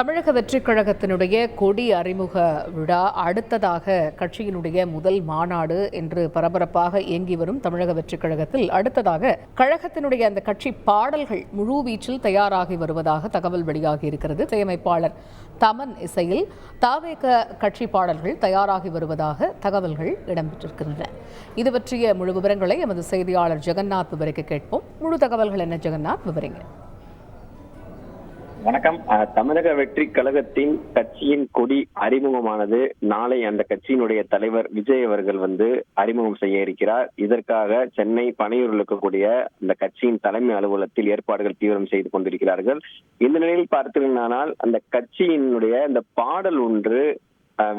தமிழக வெற்றிக் கழகத்தினுடைய கொடி அறிமுக விழா அடுத்ததாக கட்சியினுடைய முதல் மாநாடு என்று பரபரப்பாக இயங்கி வரும் தமிழக வெற்றிக் கழகத்தில். அடுத்ததாக கழகத்தினுடைய அந்த கட்சி பாடல்கள் முழுவீச்சில் தயாராகி வருவதாக தகவல் வெளியாகி இருக்கிறது. இசையமைப்பாளர் தமன் இசையில் தாவேக கட்சி பாடல்கள் தயாராகி வருவதாக தகவல்கள் இடம்பெற்றிருக்கின்றன. இது பற்றிய முழு விவரங்களை எமது செய்தியாளர் ஜெகநாத் விவரிக்க கேட்போம். முழு தகவல்கள் என்ன ஜெகநாத்? விவரிங்க. வணக்கம். தமிழக வெற்றி கழகத்தின் கட்சியின் கொடி அறிமுகமானது. நாளை அந்த கட்சியினுடைய தலைவர் விஜய் அவர்கள் வந்து அறிமுகம் செய்ய இருக்கிறார். இதற்காக சென்னை பனையூரில் இருக்கக்கூடிய அந்த கட்சியின் தலைமை அலுவலகத்தில் ஏற்பாடுகள் தீவிரம் செய்து கொண்டிருக்கிறார்கள். இந்த நிலையில் பார்த்தீர்களானால் அந்த கட்சியினுடைய இந்த பாடல் ஒன்று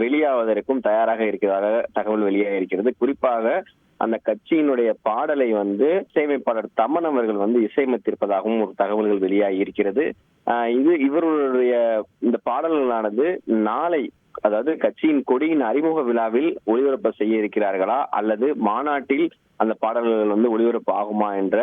வெளியாவதற்கும் தயாராக இருக்கிறதாக தகவல் வெளியாக இருக்கிறது. குறிப்பாக அந்த கட்சியினுடைய பாடலை வந்து இசையமைப்பாளர் தமன் அவர்கள் வந்து இசையமைத்திருப்பதாகவும் ஒரு தகவல்கள் வெளியாகி இருக்கிறது ஆஹ் இது இவருடைய இந்த பாடல்களானது நாளை அதாவது கட்சியின் கொடியின் அறிமுக விழாவில் ஒளிபரப்பு செய்ய இருக்கிறார்களா அல்லது மாநாட்டில் அந்த பாடல்கள் வந்து ஒளிபரப்பு ஆகுமா என்ற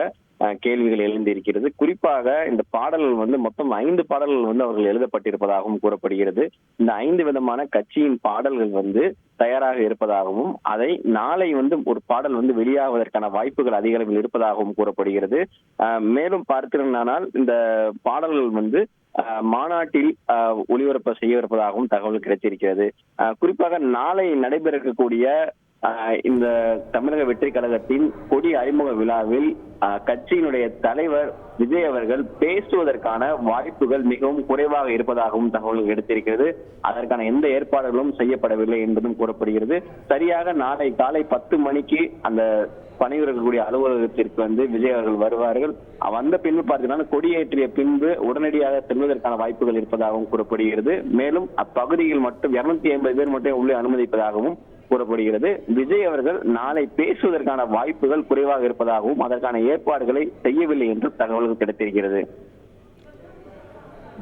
கேள்விகள் எழுந்திருக்கிறது. குறிப்பாக இந்த பாடல்கள் வந்து மொத்தம் ஐந்து பாடல்கள் வந்து அவர்கள் எழுதப்பட்டிருப்பதாகவும் கூறப்படுகிறது. இந்த ஐந்து விதமான கட்சியின் பாடல்கள் வந்து தயாராக இருப்பதாகவும் அதை நாளை வந்து ஒரு பாடல் வந்து வெளியாவதற்கான வாய்ப்புகள் அதிக அளவில் இருப்பதாகவும் கூறப்படுகிறது. மேலும் பார்த்தீர்களானால் இந்த பாடல்கள் வந்து மாநாட்டில் ஒளிபரப்ப ஒளிபரப்பு செய்ய இருப்பதாகவும் தகவல் கிடைத்திருக்கிறது. குறிப்பாக நாளை நடைபெற இருக்கக்கூடிய இந்த தமிழக வெற்றி கழகத்தின் கொடி அறிமுக விழாவில் கட்சியினுடைய தலைவர் விஜய் அவர்கள் பேசுவதற்கான வாய்ப்புகள் மிகவும் குறைவாக இருப்பதாகவும் தகவல்கள் எடுத்திருக்கிறது. அதற்கான எந்த ஏற்பாடுகளும் செய்யப்படவில்லை என்பதும் கூறப்படுகிறது. சரியாக நாளை காலை பத்து மணிக்கு அந்த பணிபுரியக்கூடிய அலுவலகத்திற்கு வந்து விஜய் அவர்கள் வருவார்கள். வந்த பின்பு பார்த்தீங்கன்னா கொடியேற்றிய பின்பு உடனடியாக செல்வதற்கான வாய்ப்புகள் இருப்பதாகவும் கூறப்படுகிறது. மேலும் அப்பகுதியில் மட்டும் இருநூத்தி ஐம்பது பேர் மட்டும் உள்ளே அனுமதிப்பதாகவும் கூறப்படுகிறது. விஜய் அவர்கள் நாளை பேசுவதற்கான வாய்ப்புகள் குறைவாக இருப்பதாகவும் அதற்கான ஏற்பாடுகளை செய்யவில்லை என்றும் தகவல்கள் கிடைத்திருக்கிறது.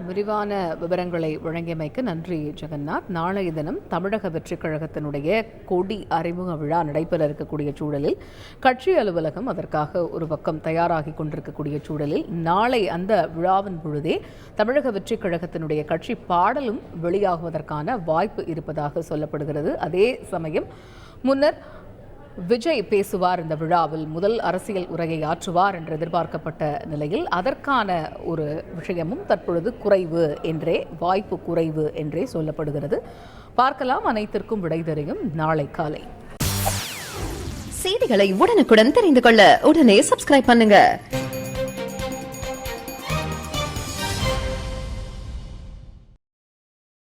விரிவான விவரங்களை வழங்கியமைக்கு நன்றி ஜெகநாத். நாளைய தினம் தமிழக வெற்றிக் கழகத்தினுடைய கொடி அறிமுக விழா நடைபெற இருக்கக்கூடிய சூழலில் கட்சி அலுவலகம் அதற்காக ஒரு பக்கம் தயாராகி கொண்டிருக்கக்கூடிய சூழலில் நாளை அந்த விழாவின் பொழுதே தமிழக வெற்றிக் கழகத்தினுடைய கட்சி பாடலும் வெளியாகுவதற்கான வாய்ப்பு இருப்பதாக சொல்லப்படுகிறது. அதே சமயம் முன்னர் விஜய் பேசுவார் இந்த விழாவில். முதல் அரசியல் உரையை ஆற்றுவார் என்று எதிர்பார்க்கப்பட்ட நிலையில் அதற்கான ஒரு விஷயமும் தற்பொழுது குறைவு என்றே வாய்ப்பு குறைவு என்றே சொல்லப்படுகிறது. பார்க்கலாம் அனைத்திற்கும் விடை தெரியும் நாளை காலை. செய்திகளை உடனுக்குடன் தெரிந்து கொள்ள உடனே சப்ஸ்கிரைப் பண்ணுங்க.